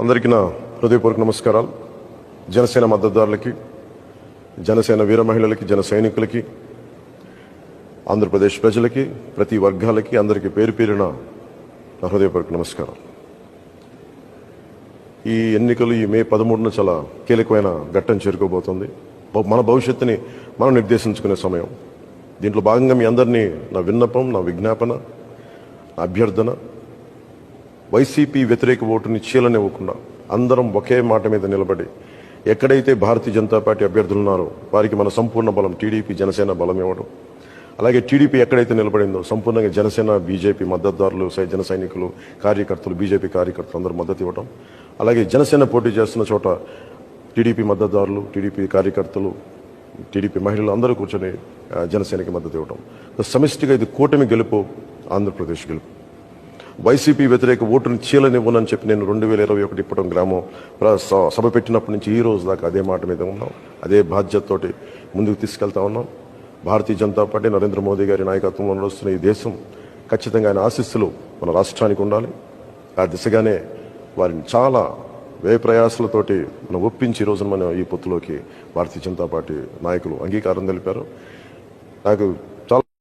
అందరికీ నా హృదయపూర్వక నమస్కారాలు. జనసేన మద్దతుదారులకి జనసేన వీర మహిళలకి జన సైనికులకి ఆంధ్రప్రదేశ్ ప్రజలకి ప్రతి వర్గాలకి అందరికీ పేరు పేరున నా హృదయపూర్వక నమస్కారం ఈ ఎన్నికలు ఈ మే పదమూడున చాలా కీలకమైన ఘట్టం చేరుకోబోతుంది. మన భవిష్యత్తుని మనం నిర్దేశించుకునే సమయం. దీంట్లో భాగంగా మీ అందరినీ నా విన్నపం నా విజ్ఞాపన నా అభ్యర్థన వైసీపీ వ్యతిరేక ఓటుని చీలనివ్వకుండా అందరం ఒకే మాట మీద నిలబడి ఎక్కడైతే భారతీయ జనతా పార్టీ అభ్యర్థులు ఉన్నారో వారికి మన సంపూర్ణ బలం టీడీపీ జనసేన బలం ఇవ్వడం. అలాగే టీడీపీ ఎక్కడైతే నిలబడిందో సంపూర్ణంగా జనసేన బీజేపీ మద్దతుదారులు జన సైనికులు కార్యకర్తలు బీజేపీ కార్యకర్తలు అందరూ మద్దతు ఇవ్వడం. అలాగే జనసేన పోటీ చేస్తున్న చోట టీడీపీ మద్దతుదారులు టీడీపీ కార్యకర్తలు టీడీపీ మహిళలు అందరూ కూర్చొని జనసేనకి మద్దతు ఇవ్వడం. సమిష్టిగా ఇది కూటమి గెలుపు ఆంధ్రప్రదేశ్ గెలుపు. వైసీపీ వ్యతిరేక ఓటుని చీలనివ్వనని చెప్పి నేను రెండు వేల ఇరవై ఒకటి ఇప్పటి గ్రామం స- సభ పెట్టినప్పటి నుంచి ఈ రోజు దాకా అదే మాట మీద ఉన్నాం. అదే బాధ్యతతోటి ముందుకు తీసుకెళ్తా ఉన్నాం. భారతీయ జనతా పార్టీ నరేంద్ర మోదీ గారి నాయకత్వంలో నడుస్తున్న ఈ దేశం ఖచ్చితంగా ఆయన ఆశీస్సులు మన రాష్ట్రానికి ఉండాలి. ఆ దిశగానే వారిని చాలా వ్యయ ప్రయాసాలతోటి మనం ఒప్పించి రోజు రోజున మనం ఈ పొత్తులోకి భారతీయ జనతా పార్టీ నాయకులు అంగీకారం తెలిపారు. నాకు